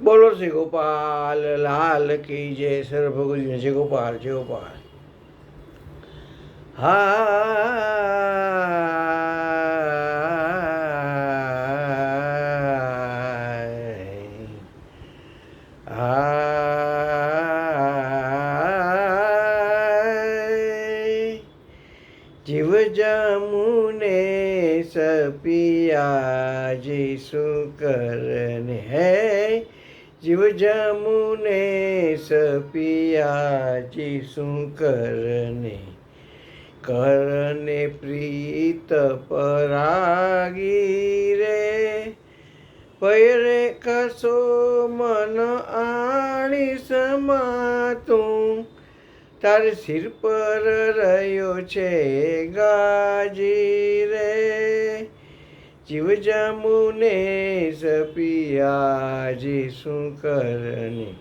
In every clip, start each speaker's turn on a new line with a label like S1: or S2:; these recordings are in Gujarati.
S1: બોલો શ્રી ગોપાલ, લાલ કી જય સર ભગવતી જય ગોપાલ શ્રી ગોપાલ. હા હા જીવ જામુને સપિયા, જી શું કરને હે જીવ જમુને સપિયા જી શું કરને કરને પ્રીત પરાગી રે. પૈરે કસો મન આણી સમાતું તાર સિર પર રહ્યો છે ગાજી રે. જીવ જામુને સપિયાજી શું કરને?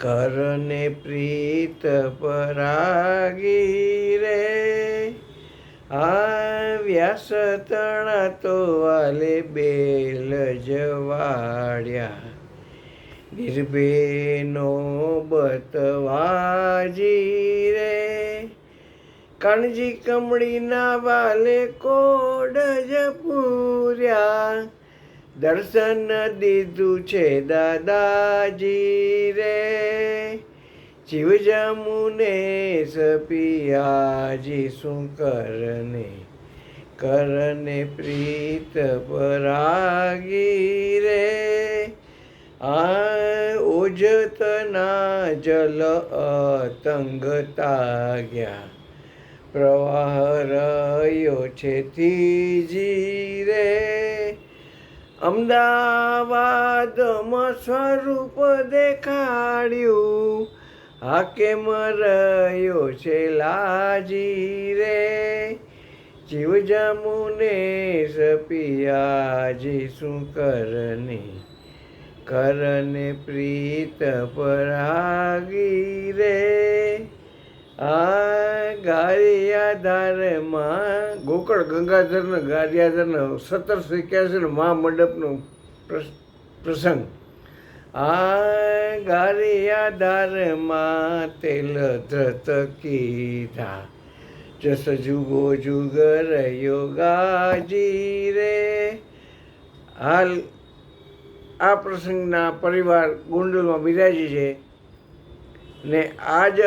S1: કરને પ્રીત પરાગી રે. આ વ્યાસ તણા તો વાલે બેલ જવાડ્યા. નિર્ભેનો બતવાજી રે. કણજી કમળીના વાલે કોડ જ પૂર્યા. દર્શન દીધું છે દાદાજી રે. જીવ જમુને સપિયાજી શું કરને? કરને પ્રીત પરાગી રે. આ ઓજતના જલ અતંગ તાગ્યા. પ્રવાહ રહ્યો છે ત્રીજી રે અમદાવાદમાં સ્વરૂપ દેખાડ્યું. આ કેમ રહ્યો છે લાજી રે જીવ જમુને સપિયાજી શું કરને? કરને પ્રીત પરાગી રે. આ ગારિયાધારમાં ગોકળ ગંગાધરનો ગારિયાધારનો સત્તરસો એક્યાસી મહામંડપનો પ્રસ- પ્રસંગ. આ ગારિયાધારમાં તેલ ધ્રત કીધા જસ જુગો જુગ રહ્યો ગાજી રે હાલ આ પ્રસંગના પરિવાર ગોંડલમાં બિરાજી છે ને આજ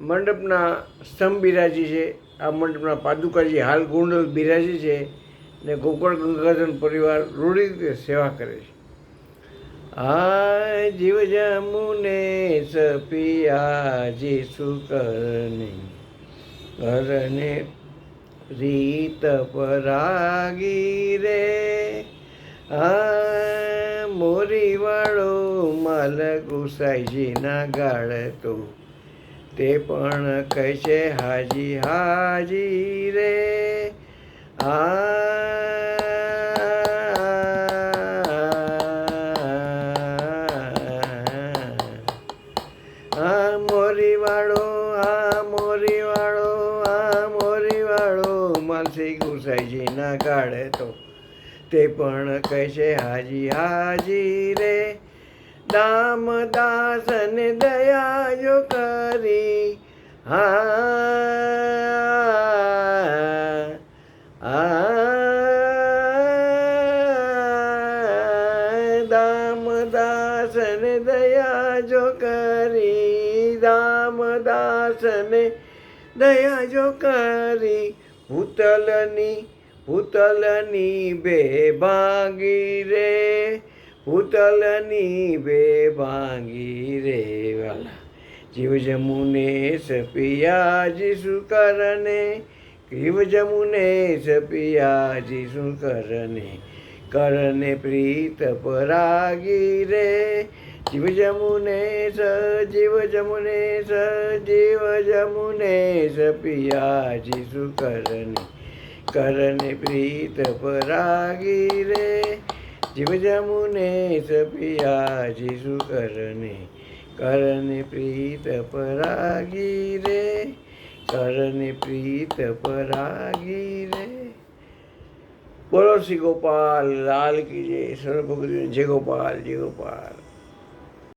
S1: મંડપના સ્તંભ બિરાજી છે. આ મંડપના પાદુકાજી હાલ ગોંડલ બિરાજી છે ને ગોકળ ગંગાધર પરિવાર રૂઢી રીતે સેવા કરે છે. આ જીવ જમુને સપિયાજી સુકરની કરને રીત પરાગી રે. આ મોરી વાળો માલ ગુસાઈજીના ગાળ તો તે પણ કહેશે, હાજી હાજી રે, આ ગુસાઈજીના ગાળે તો. તે પણ કહેશે, હાજી હાજી રે દામદાસ ને દયા જો કરી. હા આ દામદાસ ને દયા જો કરી. દામદાસ ને દયા જો કરી. ભૂતલની ભૂતલની બે ભાગી રે. ભૂતલની બે ભાંગી રે વાલા જીવ જમુને સપિયા જીસુ કરને જીવ જમુને સપિયા જીસુ કરને કરને પ્રીત પરાગી રે. જીવ જમુને સ, જીવ જમુને સ, જીવ જમુને સપિયા જીસુ કરને કરને પ્રીત પરાગી રે. જીવ જમુને સપિયા જીસુ કરને કરને પ્રીત પરાગી રે, કરને પ્રીત પરાગી રે. બોલો શ્રી ગોપાલ, લાલ કી જય સર્વ ભગવતી જય ગોપાલ જય ગોપાલ.